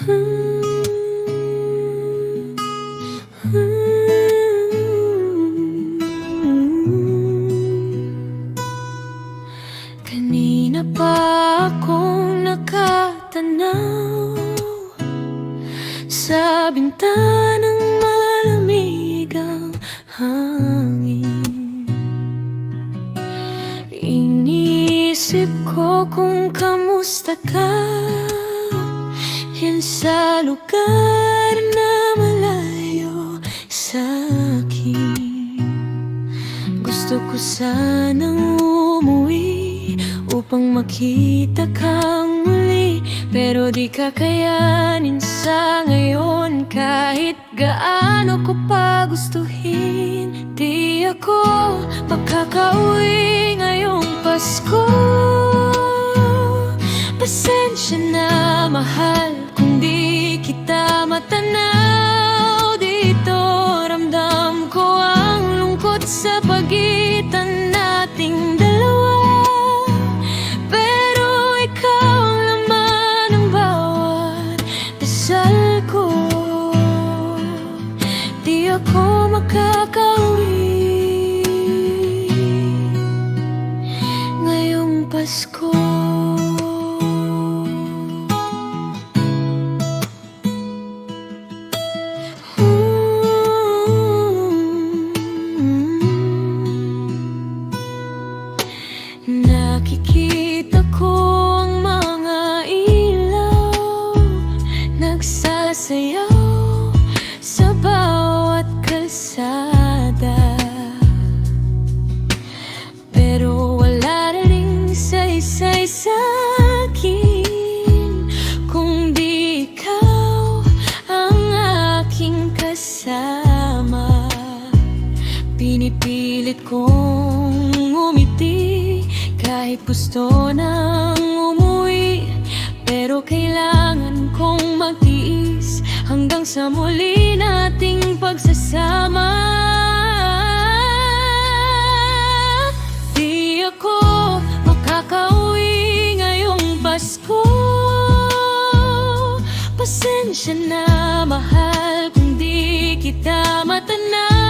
Kanina pa akong Sa bintanang malamig ang hangin. Iniisip ko kung kamusta ka sa lugar na malayo sa akin. Gusto ko sanang umuwi Upang makita kang muli Pero di kakayanin sa ngayon. Kahit gaano ko pa gustuhin Di ako makakauwi ngayong Pasko. Pasensya na mahal kita matanaw dito Ramdam ko ang lungkot sa pagitan nating dalawa. Pero ikaw ang laman ng bawat dasal ko. Di ako Pinipilit kong umiti Kahit gusto nang umuwi. Pero kailangan kong magtiis Hanggang sa muli nating pagsasama. Di ako makakauwi ngayong Pasko. Pasensya na mahal kung di kita matanaw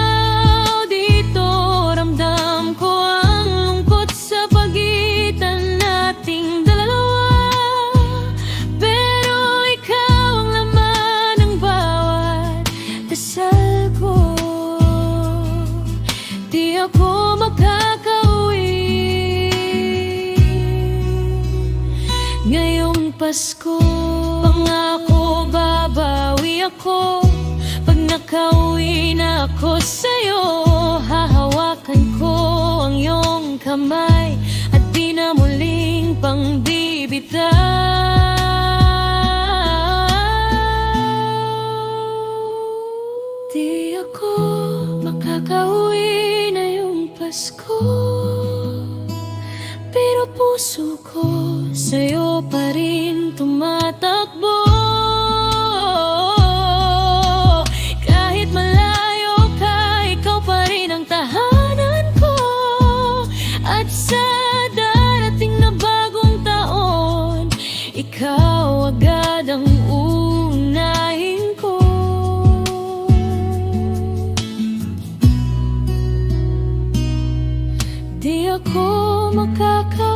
Pasko Pangako babawi ako. Pag nakauwi na ako sa'yo Hahawakan ko ang iyong kamay At di na muling pang Di ako makakauwi na yung Pasko Pero puso ko sa'yo pa rin tumatakbo. Kahit malayo ka, ikaw pa rin ang tahanan ko. At sa na bagong taon Ikaw agad ang unahin ko. Di ako makakauwi